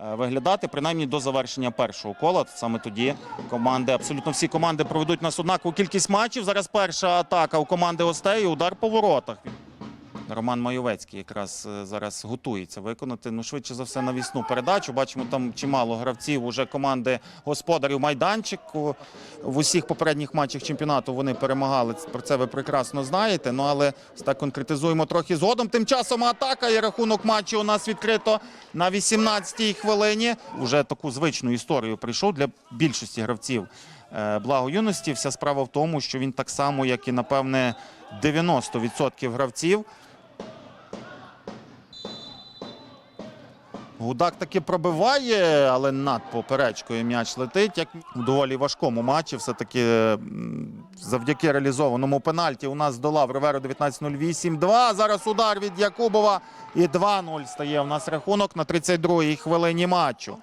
е, виглядати, принаймні до завершення першого кола. Саме тоді команди, абсолютно всі команди проведуть нас однакову кількість матчів. Зараз перша атака у команди гостей, удар по воротах. Роман Майовецький якраз е, зараз готується виконати. Ну, швидше за все, навісну передачу. Бачимо, там чимало гравців уже команди господарів майданчику. В усіх попередніх матчах чемпіонату вони перемагали. Про це ви прекрасно знаєте. Ну але так конкретизуємо трохи згодом. Тим часом атака і рахунок матчу у нас відкрито на 18-й хвилині. Уже таку звичну історію прийшов для більшості гравців. е, Благо юності. Вся справа в тому, що він так само, як і напевне 90% гравців. Гудак таки пробиває, але над поперечкою м'яч летить. Як в доволі важкому матчі, все-таки завдяки реалізованому пенальті у нас здолав Риверо 19-08-2. Зараз удар від Якубова і 2-0 стає у нас рахунок на 32-й хвилині матчу.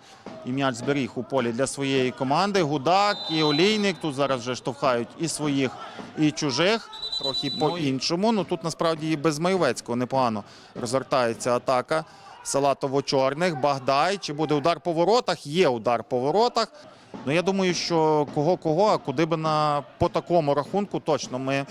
І м'яч зберіг у полі для своєї команди. Гудак і Олійник. Тут зараз вже штовхають і своїх, і чужих. Трохи по-іншому. Ну тут насправді і без Майовецького непогано розгортається атака. Салатово-чорних, Багдай. Чи буде удар по воротах? Є удар по воротах. Ну я думаю, що кого-кого, а куди би на по такому рахунку точно ми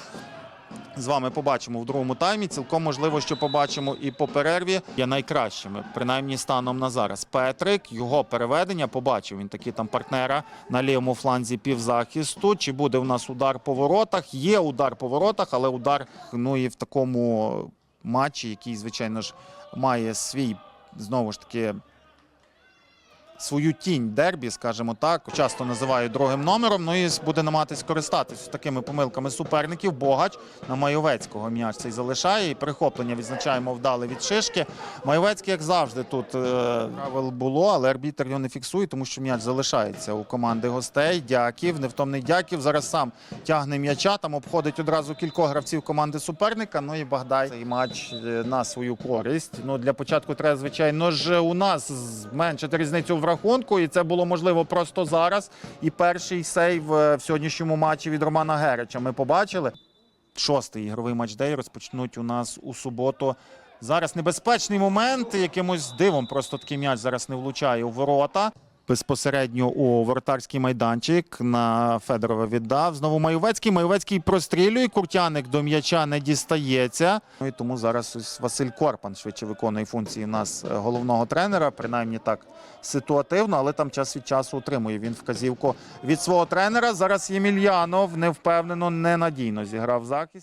з вами побачимо в другому таймі. Цілком можливо, що побачимо і по перерві є найкращими, принаймні станом на зараз. Петрик, його переведення побачив. Він такий там партнера на лівому фланзі півзахисту. Чи буде в нас удар по воротах? Є удар по воротах, але удар ну і в такому матчі, який, звичайно ж, має свій знову ж таки свою тінь дербі, скажімо так, часто називають другим номером. Ну і буде намагатись користатись такими помилками суперників. Богач на Майовецького м'яч цей залишає. І перехоплення відзначаємо вдале від шишки. Майовецький, як завжди, тут е, правил було, але арбітр його не фіксує, тому що м'яч залишається у команди гостей. Дяків, невтомний Дяків. Зараз сам тягне м'яча, там обходить одразу кількох гравців команди суперника. Ну і Багдай цей матч е, на свою користь. Ну для початку треба, звичайно ж, у нас зменшити різницю в рахунку, і це було можливо просто зараз. І перший сейв е, в сьогоднішньому матчі від Романа Герича ми побачили. Шостий ігровий матч дей розпочнуть у нас у суботу. Зараз небезпечний момент. Якимось дивом просто такий м'яч зараз не влучає у ворота. Безпосередньо у воротарський майданчик на Федорова віддав. Знову Майовецький. Майовецький прострілює. Куртяник до м'яча не дістається. Ну і тому зараз ось Василь Корпан швидше виконує функції нас е, головного тренера, принаймні так ситуативно, але там час від часу отримує він вказівку від свого тренера. Зараз Ємельянов невпевнено, ненадійно зіграв захист.